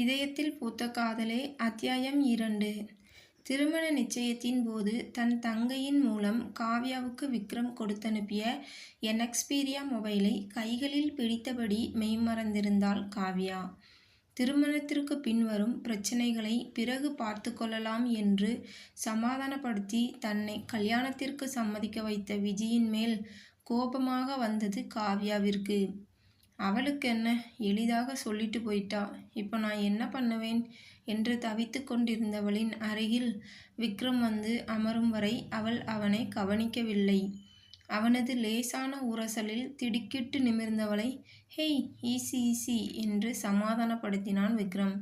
இதயத்தில் பூத்த காதலே அத்தியாயம் இரண்டு திருமண நிச்சயத்தின் போது தன் தங்கையின் மூலம் காவ்யாவுக்கு விக்ரம் கொடுத்தனுப்பிய என்எக்ஸ்பீரியா மொபைலை கைகளில் பிடித்தபடி மெய்மறந்திருந்தாள் காவ்யா. திருமணத்திற்கு பின்வரும் பிரச்சினைகளை பிறகு பார்த்து கொள்ளலாம் என்று சமாதானப்படுத்தி தன்னை கல்யாணத்திற்கு சம்மதிக்க வைத்த விஜியின் மேல் கோபமாக வந்தது காவ்யாவிற்கு. அவளுக்கென்ன எளிதாக சொல்லிட்டு போயிட்டா இப்போ நான் என்ன பண்ணுவேன் என்று தவித்து கொண்டிருந்தவளின் அருகில் விக்ரம் வந்து அமரும் வரை அவள் அவனை கவனிக்கவில்லை. அவனது லேசான உரசலில் திடுக்கிட்டு நிமிர்ந்தவளை ஹேய் ஈசி ஈசி என்று சமாதானப்படுத்தினான் விக்ரம்.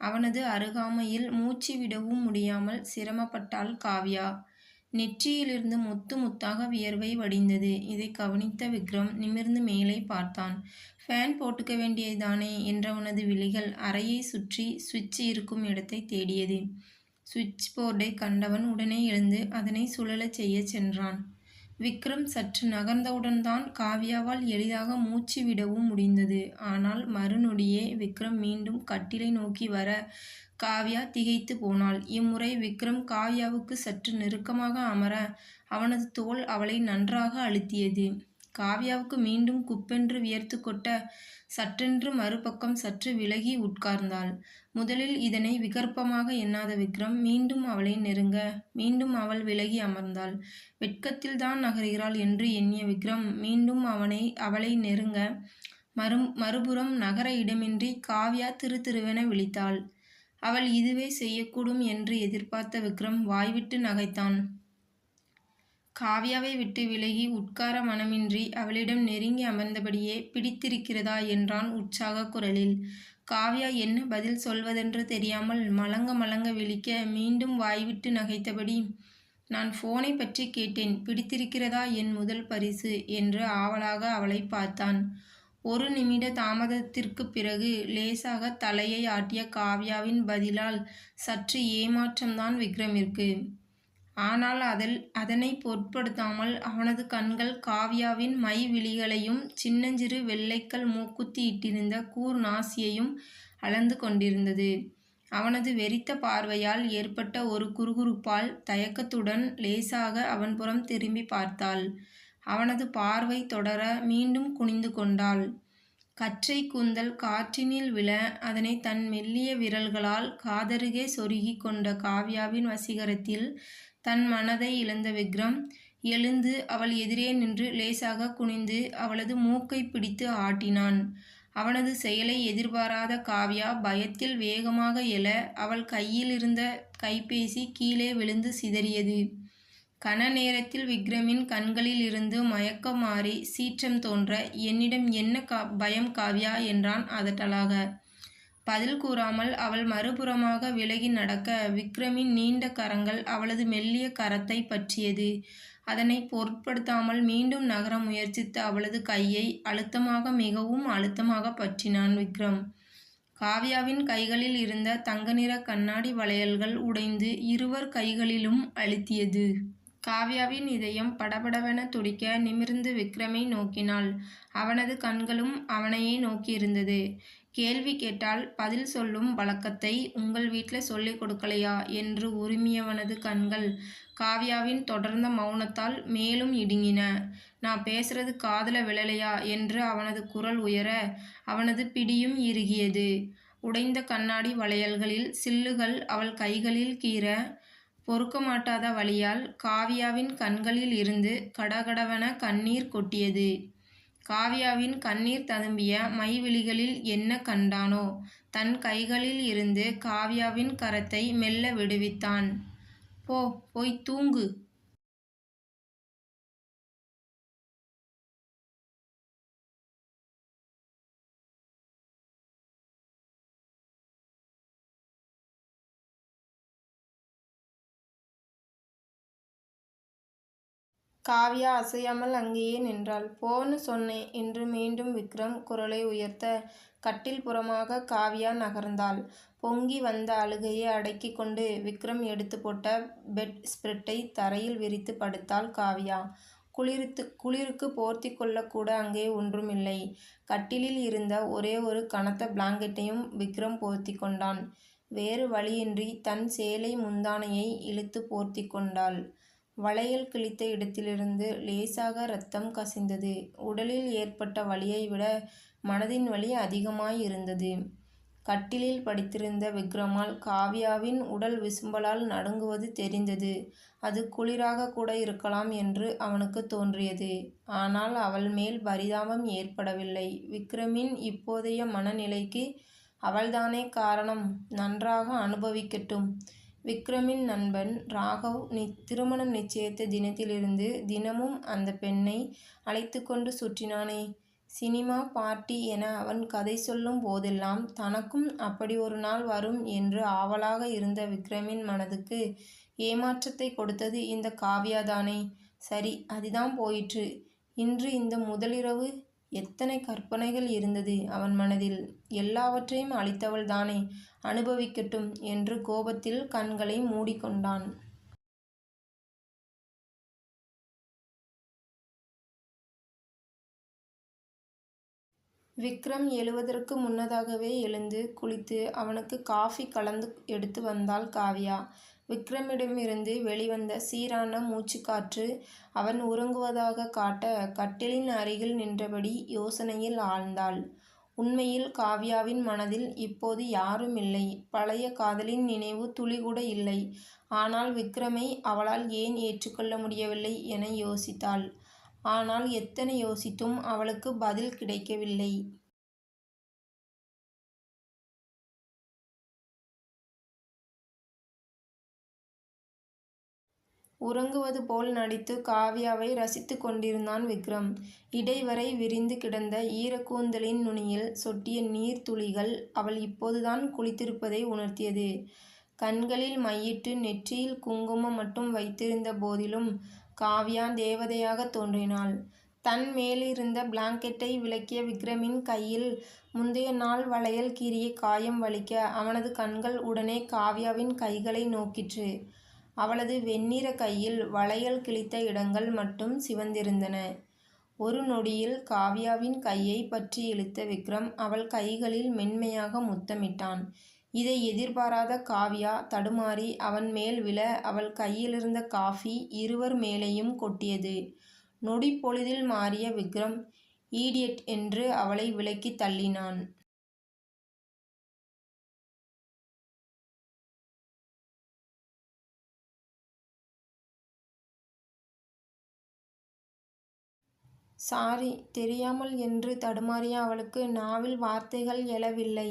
அவனது அருகாமையில் மூச்சு விடவும் முடியாமல் சிரமப்பட்டாள் காவ்யா. நெற்றியிலிருந்து முத்து முத்தாக வியர்வை வடிந்தது. இதை கவனித்த விக்ரம் நிமிர்ந்து மேலே பார்த்தான். ஃபேன் போட்டுக்க வேண்டியதுதானே என்றவனது விழிகள் அறையை சுற்றி சுவிட்ச் இருக்கும் இடத்தைத் தேடியது. சுவிட்ச் போர்டை கண்டவன் உடனே எழுந்து அதனை சுழலச் செய்யச் சென்றான். விக்ரம் சற்று நகர்ந்தவுடன்தான் காவ்யாவால் எளிதாக மூச்சு விடவும் முடிந்தது. ஆனால் மறுநொடியே விக்ரம் மீண்டும் கட்டிலை நோக்கி வர காவ்யா திகைத்துப் போனாள். இம்முறை விக்ரம் காவ்யாவுக்கு சற்று நெருக்கமாக அமர அவனது தோல் அவளை நன்றாக அழுத்தியது. காவ்யாவுக்கு மீண்டும் குப்பென்று வியர்த்து கொட்ட சற்றென்று மறுபக்கம் சற்று விலகி உட்கார்ந்தாள். முதலில் இதனை விகற்பமாக எண்ணாத விக்ரம் மீண்டும் அவளை நெருங்க மீண்டும் அவள் விலகி அமர்ந்தாள். வெட்கத்தில்தான் நகர்கிறாள் என்று எண்ணிய விக்ரம் மீண்டும் அவனை அவளை நெருங்க மறுபுறம் நகர இடமின்றி காவ்யா திருதிருவென விழித்தாள். அவள் இதுவே செய்யக்கூடும் என்று எதிர்பார்த்த விக்ரம் வாய்விட்டு நகைத்தான். காவ்யாவை விட்டு விலகி உட்கார மனமின்றி அவளிடம் நெருங்கி அமர்ந்தபடியே பிடித்திருக்கிறதா என்றான் உற்சாகக் குரலில். காவ்யா என்ன பதில் சொல்வதென்று தெரியாமல் மலங்க மலங்க விழிக்க மீண்டும் வாய்விட்டு நகைத்தபடி நான் ஃபோனை பற்றி கேட்டேன் பிடித்திருக்கிறதா என் முதல் பரிசு என்று ஆவலாக அவளை பார்த்தான். ஒரு நிமிட தாமதத்திற்குப் பிறகு லேசாக தலையை ஆட்டிய காவ்யாவின் பதிலால் சற்று ஏமாற்றம்தான் விக்ரமிற்கு. ஆனால் அதில் அதனை பொருட்படுத்தாமல் அவனது கண்கள் காவ்யாவின் மை விழிகளையும் சின்னஞ்சிறு வெள்ளைக்கல் மூக்குத்தி இட்டிருந்த கூர் நாசியையும் அளந்து கொண்டிருந்தது. அவனது வெறித்த பார்வையால் ஏற்பட்ட ஒரு குறுகுறுப்பால் தயக்கத்துடன் லேசாக அவன் புறம் திரும்பிப் பார்த்தாள். அவனது பார்வை தொடர மீண்டும் குனிந்து கொண்டாள். கற்றைக் கூந்தல் காற்றினில் விழ அதனை தன் மெல்லிய விரல்களால் காதருகே சொருகிக் கொண்ட காவ்யாவின் வசீகரத்தில் தன் மனதை இழந்த விக்ரம் எழுந்து அவள் எதிரே நின்று லேசாக குனிந்து அவளது மூக்கைப் பிடித்து ஆட்டினான். அவனது செயலை எதிர்பாராத காவ்யா பயத்தில் வேகமாக எழ அவள் கையில் இருந்த கைபேசி கீழே விழுந்து சிதறியது. கன நேரத்தில் விக்ரமின் கண்களிலிருந்து மயக்கம் மாறி சீற்றம் தோன்ற என்னிடம் என்ன கா பயம் காவ்யா என்றான் அதட்டலாக. பதில் கூறாமல் அவள் மறுபுறமாக விலகி நடக்க விக்ரமின் நீண்ட கரங்கள் அவளது மெல்லிய கரத்தைப் பற்றியது. அதனை பொருட்படுத்தாமல் மீண்டும் நகர முயற்சித்த அவளது கையை அழுத்தமாக மிகவும் அழுத்தமாக பற்றினான் விக்ரம். காவ்யாவின் கைகளில் இருந்த தங்க நிற கண்ணாடி வளையல்கள் உடைந்து இருவர் கைகளிலும் அழுத்தியது. காவ்யாவின் இதயம் படபடவெனத் துடிக்க நிமிர்ந்து விக்ரமை நோக்கினாள். அவனது கண்களும் அவனையே நோக்கியிருந்தது. கேள்வி கேட்டால் பதில் சொல்லும் வழக்கத்தை உங்கள் வீட்டில் சொல்லிக் கொடுக்கலையா என்று உரிமையவனது கண்கள் காவ்யாவின் தொடர்ந்த மௌனத்தால் மேலும் இடுங்கின. நான் பேசுறது காதல விழலையா என்று அவனது குரல் உயர அவனது பிடியும் இறுகியது. உடைந்த கண்ணாடி வளையல்களில் சில்லுகள் அவள் கைகளில் கீற பொறுக்க மாட்டாத வழியால் காவ்யாவின் கண்களில் இருந்து கடகடவன கண்ணீர் கொட்டியது. காவ்யாவின் கண்ணீர் ததும்பிய மைவிழிகளில் என்ன கண்டானோ தன் கைகளில் இருந்து காவ்யாவின் கரத்தை மெல்ல விடுவித்தான். போ போய் தூங்கு. காவ்யா அசையாமல் அங்கேயே நின்றாள். போன்னு சொன்னேன் என்று மீண்டும் விக்ரம் குரலை உயர்த்த கட்டில் புறமாக காவ்யா நகர்ந்தாள். பொங்கி வந்த அழுகையை அடக்கி கொண்டு விக்ரம் எடுத்து போட்ட பெட் ஸ்பிரிட்டை தரையில் விரித்து படுத்தாள் காவ்யா. குளிர்த்து குளிருக்கு போர்த்தி கொள்ளக்கூட அங்கே ஒன்றுமில்லை. கட்டிலில் இருந்த ஒரே ஒரு கனத்த பிளாங்கெட்டையும் விக்ரம் போர்த்தி கொண்டான். வேறு வழியின்றி தன் சேலை முந்தானையை இழுத்துப் போர்த்தி கொண்டாள். வளையல் கிழித்த இடத்திலிருந்து லேசாக ரத்தம் கசிந்தது. உடலில் ஏற்பட்ட வலியைவிட மனதின் வலி அதிகமாயிருந்தது. கட்டிலில் படித்திருந்த விக்ரமால் காவ்யாவின் உடல் விசும்பலால் நடுங்குவது தெரிந்தது. அது குளிராக கூட இருக்கலாம் என்று அவனுக்கு தோன்றியது. ஆனால் அவள் மேல் பரிதாபம் ஏற்படவில்லை. விக்ரமின் இப்போதைய மனநிலைக்கு அவள்தானே காரணம். நன்றாக அனுபவிக்கட்டும். விக்ரமின் நண்பன் ராகவ் திருமணம் நிச்சயித்த தினத்திலிருந்து தினமும் அந்த பெண்ணை அழைத்துக்கொண்டு சுற்றினானே. சினிமா பார்ட்டி என அவன் கதை சொல்லும் போதெல்லாம் தனக்கும் அப்படி ஒரு நாள் வரும் என்று ஆவலாக இருந்த விக்ரமின் மனதுக்கு ஏமாற்றத்தை கொடுத்தது இந்த காவியாதானே சரி அதுதான் போயிற்று. இன்று இந்த முதலிரவு எத்தனை கற்பனைகள் இருந்தது அவன் மனதில். எல்லாவற்றையும் அழித்தவள்தானே. அனுபவிக்கட்டும் என்று கோபத்தில் கண்களை மூடிக்கொண்டான். விக்ரம் எழுவதற்கு முன்னதாகவே எழுந்து குளித்து அவனுக்கு காபி கலந்து எடுத்து வந்தாள் காவியா விக்ரமிடமிருந்து வெளிவந்த சீரான மூச்சுக்காற்று அவன் உறங்குவதாகக் காட்ட கட்டிலின் அருகில் நின்றபடி யோசனையில் ஆழ்ந்தாள். உண்மையில் காவ்யாவின் மனதில் இப்போது யாருமில்லை. பழைய காதலின் நினைவு துளிகூட இல்லை. ஆனால் விக்ரமை அவளால் ஏன் ஏற்றுக்கொள்ள முடியவில்லை என யோசித்தாள். ஆனால் எத்தனை யோசித்தும் அவளுக்கு பதில் கிடைக்கவில்லை. உறங்குவது போல் நடித்து காவ்யாவை ரசித்துக் கொண்டிருந்தான் விக்ரம். இடைவரை விரிந்து கிடந்த ஈரக்கூந்தலின் நுனியில் சொட்டிய நீர்த் துளிகள் அவள் இப்போதுதான் குளித்திருப்பதை உணர்த்தியது. கண்களில் மையிட்டு நெற்றியில் குங்குமம் மட்டும் வைத்திருந்த போதிலும் காவ்யா தேவதையாகத் தோன்றினாள். தன் மேலிருந்த பிளாங்கெட்டை விலக்கிய விக்ரமின் கையில் முந்தைய நாள் வளையல் கீறிய காயம் வலிக்க அவனது கண்கள் உடனே காவ்யாவின் கைகளை நோக்கிற்று. அவளது வெண்ணிற கையில் வளையல் கிழித்த இடங்கள் மட்டும் சிவந்திருந்தன. ஒரு நொடியில் காவ்யாவின் கையைப் பற்றி இழுத்த விக்ரம் அவள் கைகளில் மென்மையாக முத்தமிட்டான். இதை எதிர்பாராத காவ்யா தடுமாறி அவன் மேல் விழ அவள் கையிலிருந்த காஃபி இருவர் மேலேயும் கொட்டியது. நொடி பொழுதில் மாறிய விக்ரம் ஈடியட் என்று அவளை விலக்கித் தள்ளினான். சாரி. தெரியாமல் என்று தடுமாறிய அவளுக்கு நாவில் வார்த்தைகள் எழவில்லை.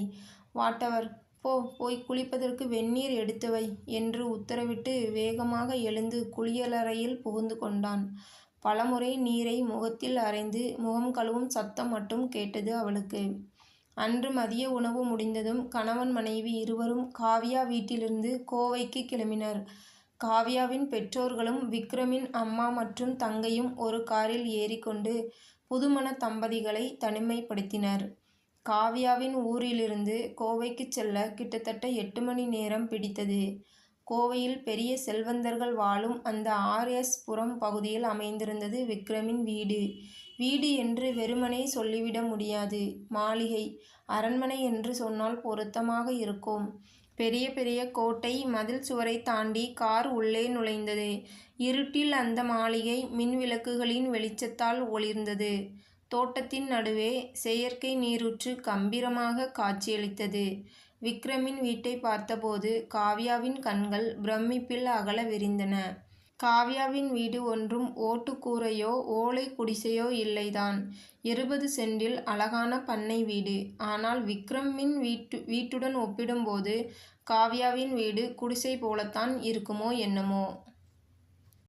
வாட்டவர் போ. போய் குளிப்பதற்கு வெந்நீர் எடுத்து வை. என்று உத்தரவிட்டு வேகமாக எழுந்து குளியலறையில் புகுந்து கொண்டான். பலமுறை நீரை முகத்தில் அரைந்து முகம் கழுவும் சத்தம் மட்டும் கேட்டது அவளுக்கு. அன்று மதிய உணவு முடிந்ததும் கணவன் மனைவி இருவரும் காவியா வீட்டிலிருந்து கோவைக்கு கிளம்பினர். காவ்யாவின் பெற்றோர்களும் விக்ரமின் அம்மா மற்றும் தங்கையும் ஒரு காரில் ஏறிக்கொண்டு புதுமண தம்பதிகளை தனிமைப்படுத்தினர். காவ்யாவின் ஊரிலிருந்து கோவைக்கு செல்ல கிட்டத்தட்ட எட்டு மணி நேரம் பிடித்தது. கோவையில் பெரிய செல்வந்தர்கள் வாழும் அந்த ஆர்எஸ் புறம் பகுதியில் அமைந்திருந்தது விக்ரமின் வீடு. வீடு என்று வெறுமனே சொல்லிவிட முடியாது. மாளிகை. அரண்மனை என்று சொன்னால் பொருத்தமாக இருக்கும். பெரிய பெரிய கோட்டை மதில் சுவரை தாண்டி கார் உள்ளே நுழைந்தது. இருட்டில் அந்த மாளிகை மின் விளக்குகளின் வெளிச்சத்தால் ஒளிர்ந்தது. தோட்டத்தின் நடுவே செயற்கை நீரூற்று கம்பீரமாக காட்சியளித்தது. விக்ரமின் வீட்டைப் பார்த்தபோது காவ்யாவின் கண்கள் பிரமிப்பில் அகல விரிந்தன. காவ்யாவின் வீடு ஒன்றும் ஓட்டுக்கூரையோ ஓலை குடிசையோ இல்லைதான். இருபது சென்டில் அழகான பண்ணை வீடு. ஆனால் விக்ரமின் வீட்டு வீட்டுடன் ஒப்பிடும்போது காவ்யாவின் வீடு குடிசை போலத்தான் இருக்குமோ என்னமோ